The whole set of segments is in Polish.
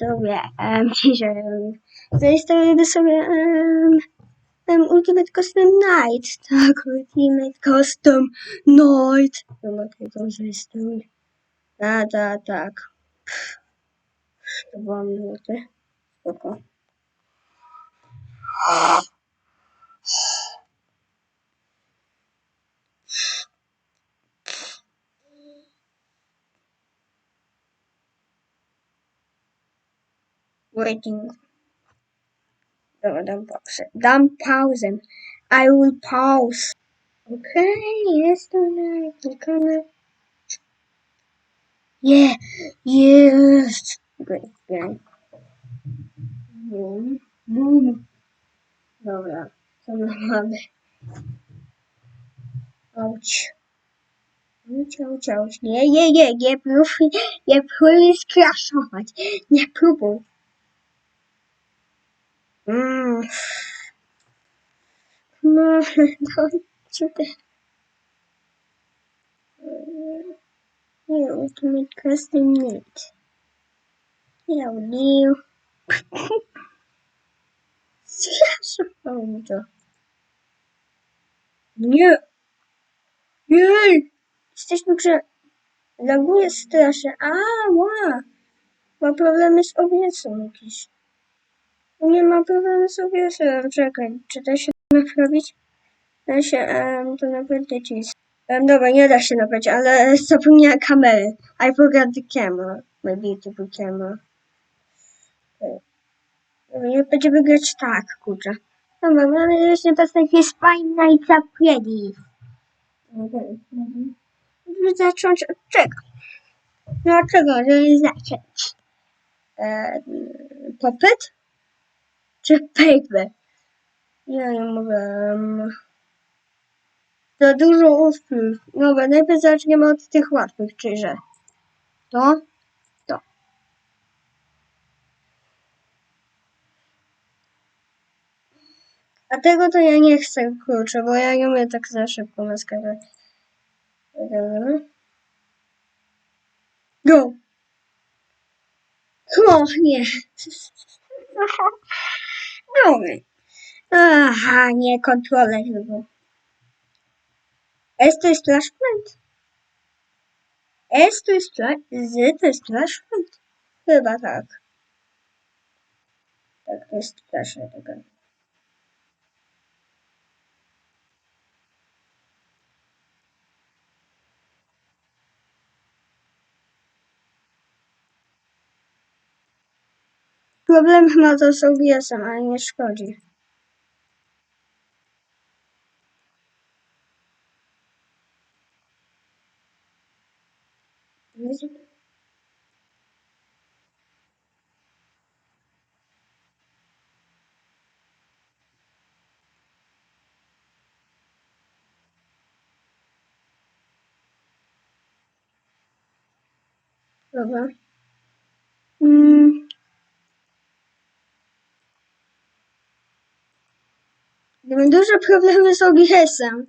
widzowie, um, dzisiaj um, zainstaluję sobie um, um, Ultimate Custom Night, tak, Ultimate Custom Night. Dobra, to zainstaluję. A, tak, tak. To dwa minuty. Spoko. Waiting. Dobra, dam pauzę. Dam pauzę. I will pause. Okej, jest to na klikamy. Yeah, jest. Great, great. Boom, boom. Dobra, co my mamy? Auć. Auć, auć, auć. Nie, nie, nie, nie próbuj, nie próbuj skraszować. Nie próbuj. Mm. No, no, cuda. Nie, Ultimate Custom Knit. Ja nie. Zraszowało mi to. Nie. Jej. Jesteśmy grze. Laguje strasznie. A, ła. Ma problemy z obiecą jakiś. Nie ma problemu z obiecą. Czekaj, czy da się naprawić? Da się um, to naprawdę jest. Um, dobra, nie da się naprawić, ale zapomniałem kamery. I forgot the camera. My beautiful camera. Okay. Dobra, będziemy grać tak, kurczę. Dobra, mamy jeszcze postać jest Nights at Freddy's. Okej. Mhm. Zacząć od czego? No od czego, zacząć? Eee, puppet? Czy paper? Ja nie mogę. Za dużo ustrój. Dobra, najpierw zaczniemy od tych łatwych, czyli że to, to. A tego to ja nie chcę, kurczę, bo ja nie umiem tak za szybko. Dobra. Go! O, nie. Dobra. Aha, nie, kontroler znowu. S to jest flashpoint? S to jest flash... Z to jest flashpoint? Chyba tak. Tak, to jest flashpoint. Problem ma to z OBS-em, ale nie szkodzi. Dobra. Mm. Mamy duże problemy z OBS-em.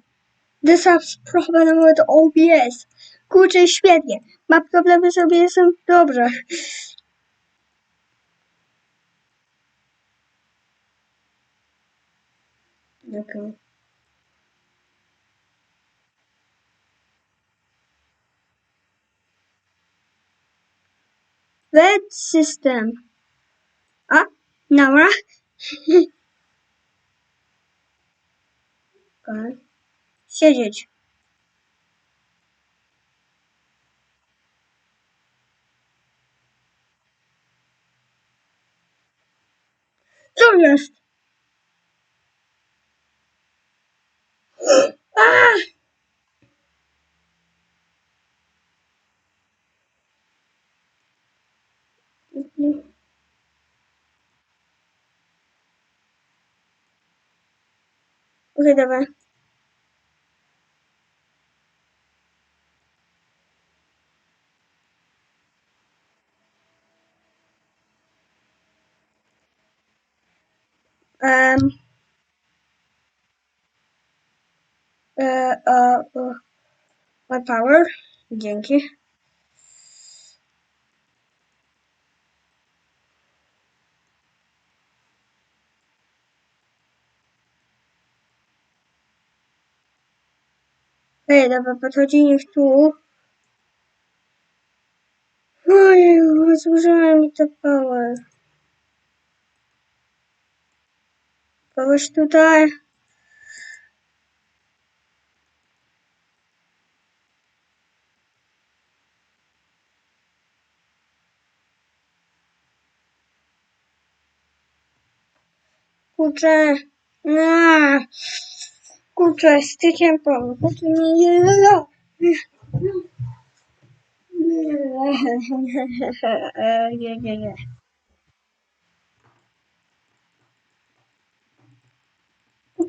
Has problem with OBS. Kurczę, świetnie. Ma problemy z OBS-em? Dobrze. Okay. Red system. A, dobra. Okay. Siedzieć. Co jest? Okej, dobra. Um, uh, uh, uh, my power. Dzięki. Ej, dobra, podchodzi niech tu. Ojej, zużyła mi to power. Kogoś tutaj. Kurczę. No. Kurczę, z tykiem pomóc. To nie jest. Nie, nie, nie.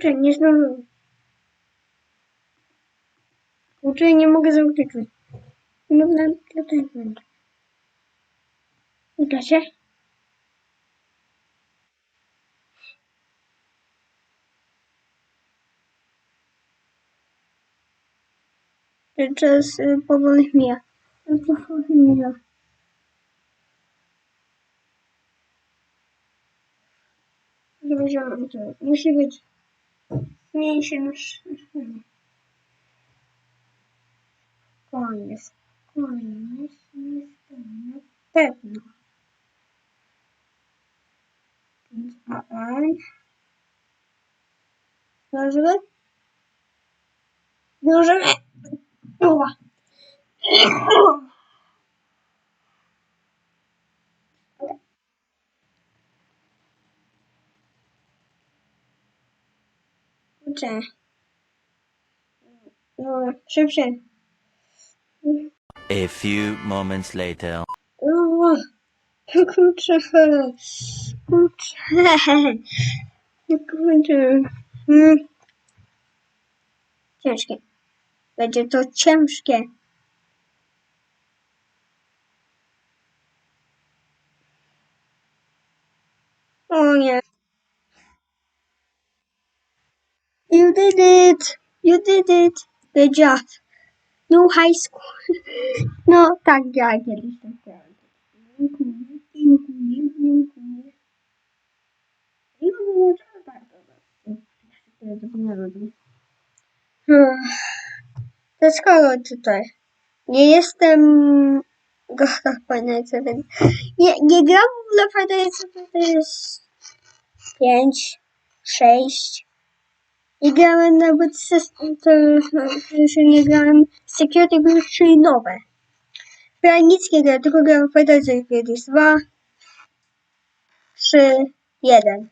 Kurczę, nie zdążyłem. Kurczę, nie mogę zamknąć drzwi. Nie mogę zamknąć drzwi. Uda się? Ten czas y, powoli mija. Powoli mija. Zrozumiałem to. Musi być mniejszy niż... Koniec. Koniec. Jestem na pewno. A. Zdążymy? Zdążymy! Oła. No, szybciej. A few moments later. O, kurczę. Kurczę. Kurczę. Mm. Ciężkie. Będzie to ciężkie. O nie. You did it! You did it! Good job. No high school. No, tak ja kiedyś tak grałem. Dziękuję, dziękuję, dziękuję. I no, no, tak, dobra. To skoro tutaj nie jestem gocha Finance, więc nie, nie gram w Finance, to jest 5, 6. I grałem nawet system, to już nie grałem Security Breach, czyli nowe. Ja nic nie grałem, tylko grałem Final Fantasy 2, 3, 1.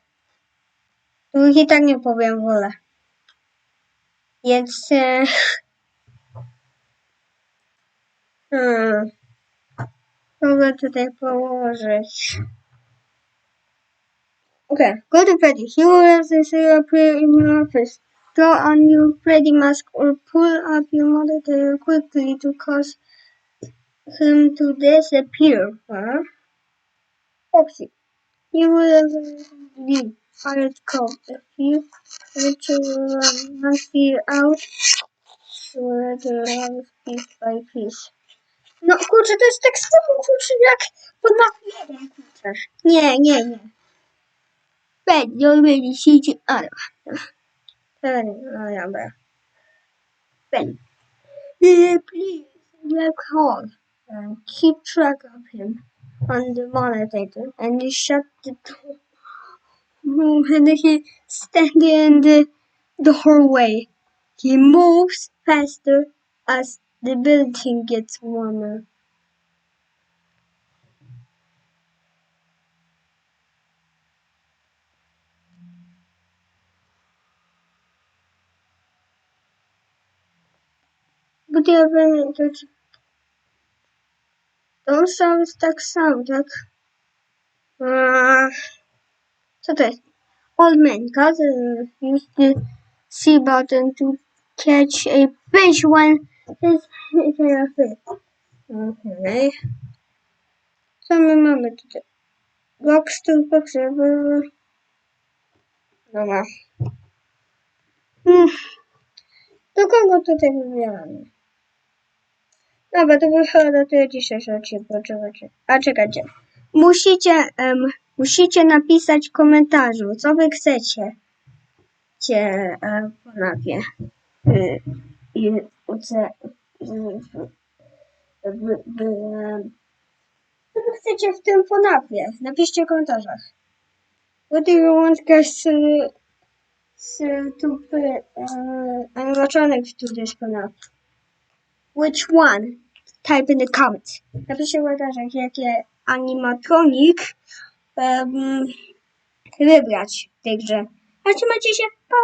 Których i tak nie powiem wolę. Więc... E, hmm, mogę tutaj położyć. Okay, go to Freddy. He will necessarily appear in your office. Draw on your Freddy mask or pull up your monitor quickly to cause him to disappear. Huh? Foxy. You will leave pirate code. If you want to must be out. Will let the piece by piece. No kurczę, to jest tak samo kurczę jak mapie 1, kurczę. Nie, nie, nie. On będzie siedzieć, ale... Dobra, no dobra. Ben. Uh, please, black hole. Uh, keep track of him on the monitor and you shut the door. And he standing in the doorway. He moves faster as the building gets warmer. Bo ja pamiętać. To sam jest tak sam, tak? Eee, co to jest? The C button to catch a fish when his fish. Okay. Co my mamy? Box to box. Dobra. Hmm. Do kogo tutaj wybieramy? Dobra, to wychodzi to ja dzisiejszy odcinek. A czekajcie. Musicie, em, musicie napisać w komentarzu, co wy chcecie. Cie, e, ponownie. Y, i w, w, w, w, co wy chcecie w tym ponapie? Napiszcie w komentarzach. What do you want guys to put uh, animatronic to this FNAF? Which one? Type in the comments. Napiszcie w komentarzach, jakie animatronik um, wybrać w tej grze. Trzymajcie się, pa!